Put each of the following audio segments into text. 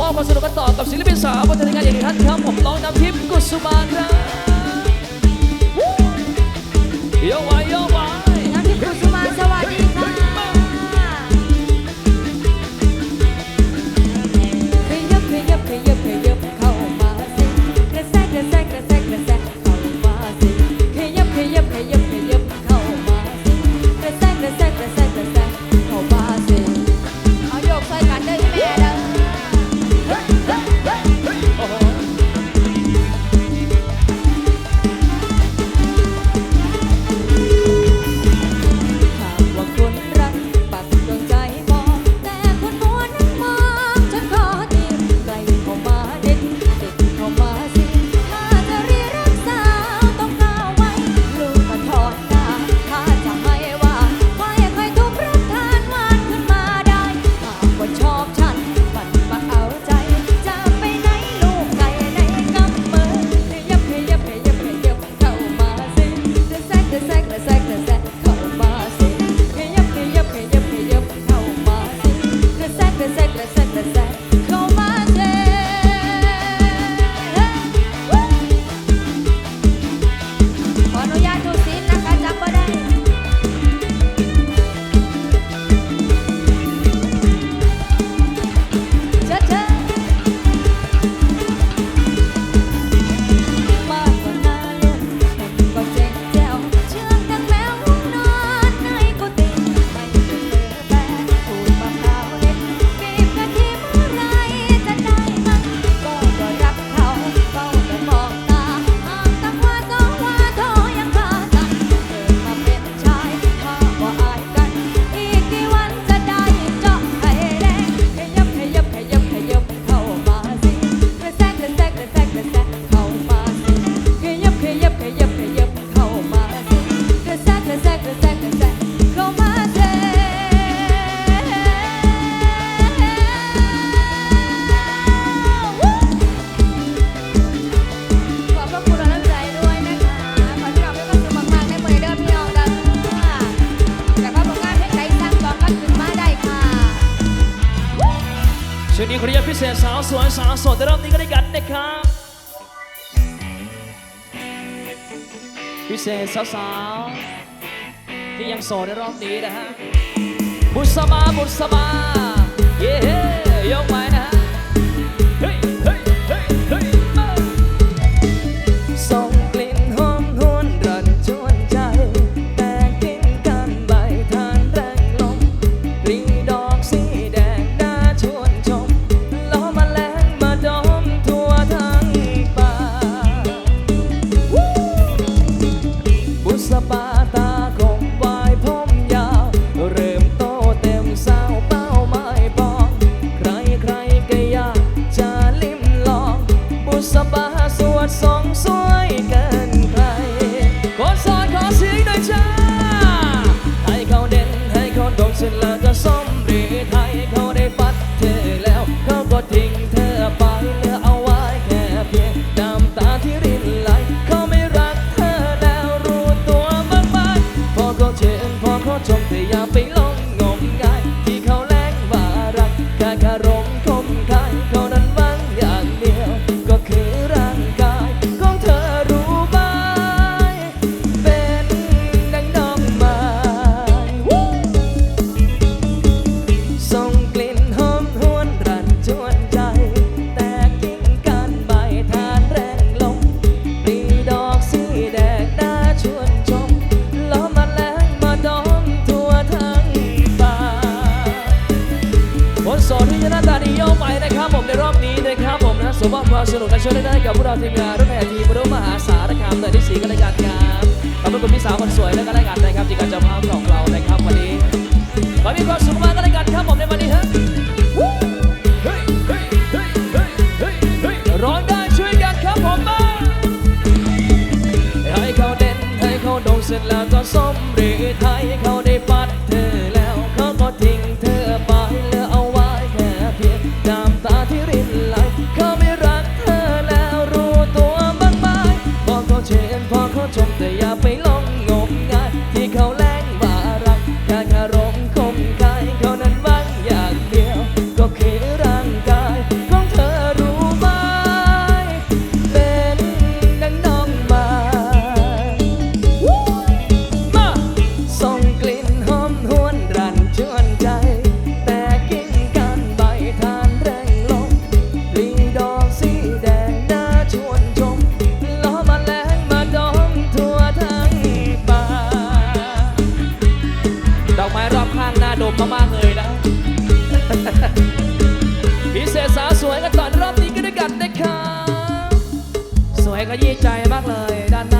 มอบความสนุกกันต่อกับศิลปินสาวบนเทงานอีกท่านครับผมน้องน้ำทิพย์กุสุมาครับโยกไปโยกไปน้ำทิพย์กุสุ พิเศษสาวสวยสาวสดแต่รอบนี้ก็ได้กันนะครับพิเศษสาวๆที่ยังโสดในรอบนี้นะฮะบุษมาบุษมาเย้ยกไม้นะฮะ สนุกกันช่วยได้กับพวกเราทีมงานรุ่นแห่ทีมรุ่นมหาสารคามเลยที่สีกันเลยกันครับขอบคุณพี่สาวคนสวยและกันเลยกันนะครับที่การจะพาของเรานะครับวันนี้ขอมีความสุขมากกันเลยกันครับผมในวันนี้ฮะร้องได้ช่วยกันครับผมมาให้เขาเด่นให้เขาโด่งเสร็จแล้วก็ส้ม วยขยี้ใจมากเลยด้านหน้า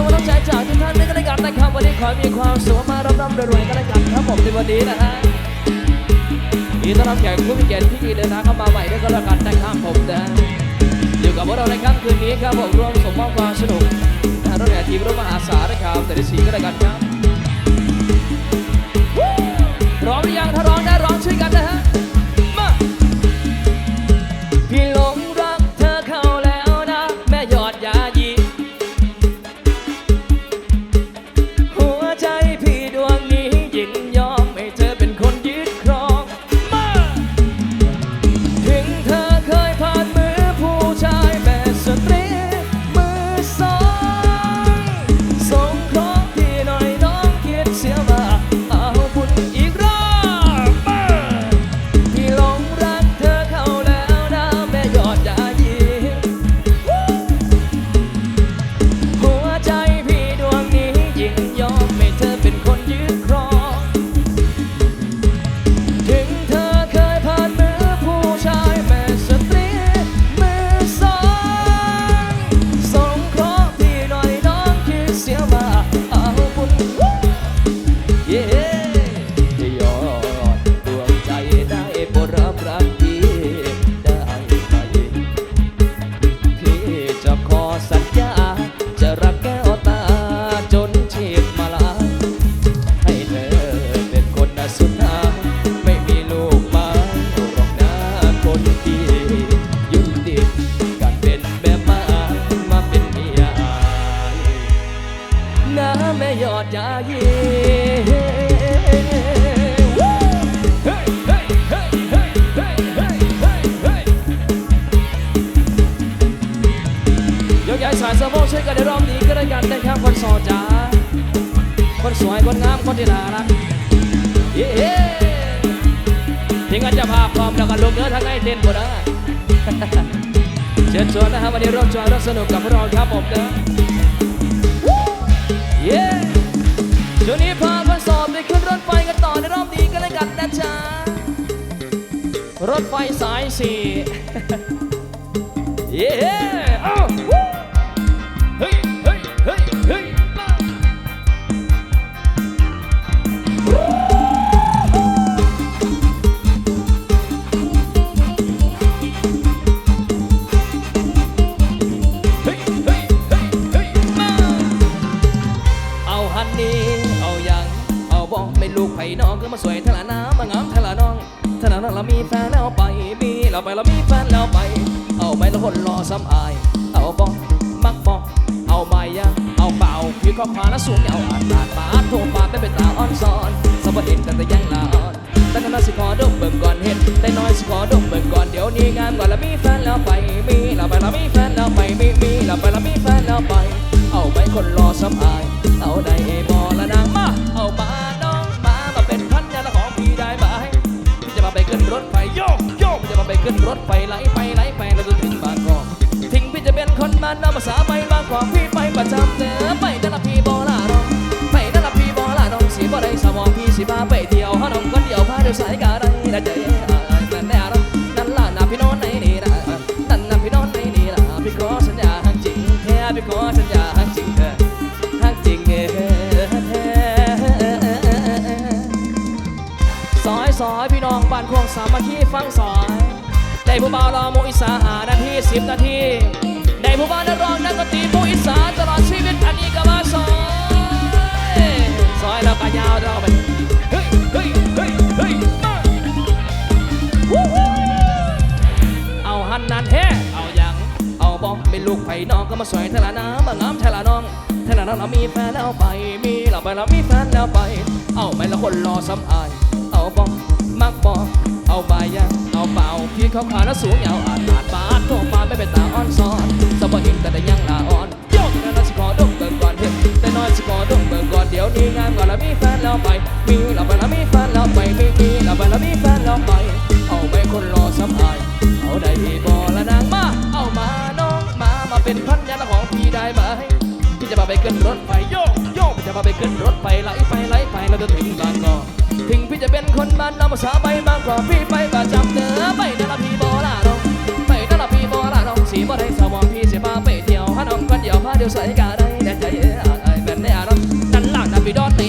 อบคุณคนสนับสนุนน้ำใจจากทุกท่านในกันกันนะครับวันนี้ขอมีความสุขมาร่ำร่ำรวยๆกันแล้วกันครับผมในวันนี้นะฮะยินดีต้อนรับแขกผู้มีเกียรติที่เดินทางเข้ามาใหม่ด้วยกันแล้วกันนะครับผมนะอยู่กับพวกเราในค่ำคืนนี้ครับผมร่วมสมมอบความสนุกนะรถแห่ทีมรถมหาสารครับแต่ที่สีก็ได้กันครับ วยคนงามคนที่น่ารักเย้ทิ้งกันจะพาพร้อมแล้วก็ลงเนื้อทั้งไงเต้นหมดนะเชิญชวนนะครับวันนี้ร่วมจอยร่วมสนุกกับพวกเราครับผมนะเย้ช่วงนี้พาคนโสดไปขึ้นรถไฟกันต่อในรอบนี้ก็ได้กันนะจ๊ะรถไฟสายสี่เย้เอ้าว น้องก็มาสวยทะละน้ำมางามทะละน้องทะละน้องเรามีแฟนแล้วไปมีเราไปเรามีแฟนแล้วไป เอาไปแล้วคนรอซ้ำอาย เอาบอกมักบอกเอาไม่ยังเอาเปล่าพี่ก็พาและสูงเอาอ่านอ่านปาดโทรปาดได้เป็นตาอ่อนซ้อนสมบัติเห็นแต่แต่ยังละอ่อนแต่น้อยสิขอดมเบิ่งก่อนเห็นแต่น้อยสิขอดมเบิ่งก่อนเดี๋ยวนี้งานก่อนแล้วมีแฟนแล้วไปมีเราไปแล้วมีแฟนแล้วไปมีมีเราไปแล้วมีแฟนแล้วไป เอาไปคนรอซ้ำอาย เอาได้บอละนางมา ขึ้นรถไปไหลไปไหลไปแล้วจะถึงบางกอกทิ้งพี่จะเป็นคนมานนอกภาษาไปบางกอกพี่ไปประจำเจอไปตลาดพี่บอลาดองไปตลาดพี่บอลาดองสีบ่ได้สมองพี่สีพาไปเที่ยวฮอนองคนเดียวพาเดียวสายกาไรนะเจ๊นั่แน่รองนั่นล่ะนพี่น้องในนี่นะนั่นนะพี่น้องในนี่นะพี่ขอสัญญาทางจริงแท้พี่ขอสัญญาทางจริงเถอะทางจริงเฮ้ซอยซอยพี่น้องบ้านควงสามัคคีฟังซอย ได้ผู้บ่าวรอมูอีสาหานาทีสิบนาที ได้ผู้บ่าวนักร้องนักดนตรีผู้อีสานตลอดชีวิตอันนี้ก็มาซอยซอยแล้วก็ยาวเราไปเฮ้ยเฮ้ยเฮ้ยเฮ้ยมาวู้ฮู้เอาหันนันแท้เอาอย่างเอาบอมเป็นลูกไผ่น้องก็มาสวยเทละน้ำมางามเทละน้องเทละน้องเรามีแฟนแล้วไปมีเราไปเรามีแฟนแล้วไป เอาไปละคนรอสำอายเอาบอมมักบอม เอาใบยังเอาเปล่าพี่เขาขาแล้วสูงยาวอาดอาดบาดโทรมาไม่เป็นตาอ่อนซ้อนสบายหินแต่ได้ยังลาอ่อนโยกแต่น้อยสิขอดมเบิกก่อนเห็นแต่น้อยสิขอดมเบิกก่อนเดี๋ยวนี้งานก่อนแล้วมีแฟนแล้วไปมีเราไปแล้วมีแฟนแล้วไปมีมีเราไปแล้วมีแฟนแล้วไป เอาไปคนรอสำอายเอาได้พี่บอละนางมาเอามาน้องมามาเป็นพันยาของพี่ได้ไหมพี่จะพาไปขึ้นรถไฟโยกโยกจะพาไปขึ้นรถไฟไหลไปไหลไปเราจะถึงบางกอก พี่จะเป็นคนบ้านน้อกภาษาไปมากกว่าพี่ไปประจำเนือไปนั่นละพี่บอลาองไปนั่นละพี่บอลาองสีบ่ได้สมองพี่สียบ้าไปเที่ยวฮานองคนเดียวพาเดียวใส่กาได้แต่ใจเอ๋อไอ้แม่นในอารมณ์นั่นล่ะนะพี่ดอตตี